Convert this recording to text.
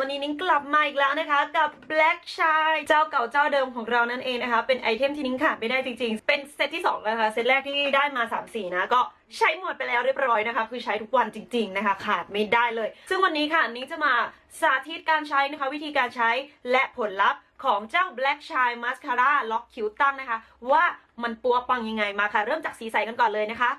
วันนี้นิ้งกลับมาอีกแล้วนะคะ กับ Black Chai เจ้าเก่าเจ้าเดิมของเรานั่นเองนะคะ เป็นไอเทมที่นิ้งขาดไม่ได้จริงๆ เป็นเซตที่2แล้วนะคะเซตแรกที่ได้มา3 4นะ ก็ใช้หมดไปแล้วเรียบร้อยนะคะ คือใช้ทุกวันจริง ๆนะคะ ขาดไม่ได้เลย ซึ่งวันนี้ค่ะนิ้งจะมาสาธิตการใช้นะคะ วิธีการใช้และผลลัพธ์ของเจ้า Black Chai Mascara ล็อกคิ้วตั้งนะคะ ว่ามันปัวปังยังไงมาค่ะ เริ่มจากสีใสกันก่อนเลยนะคะ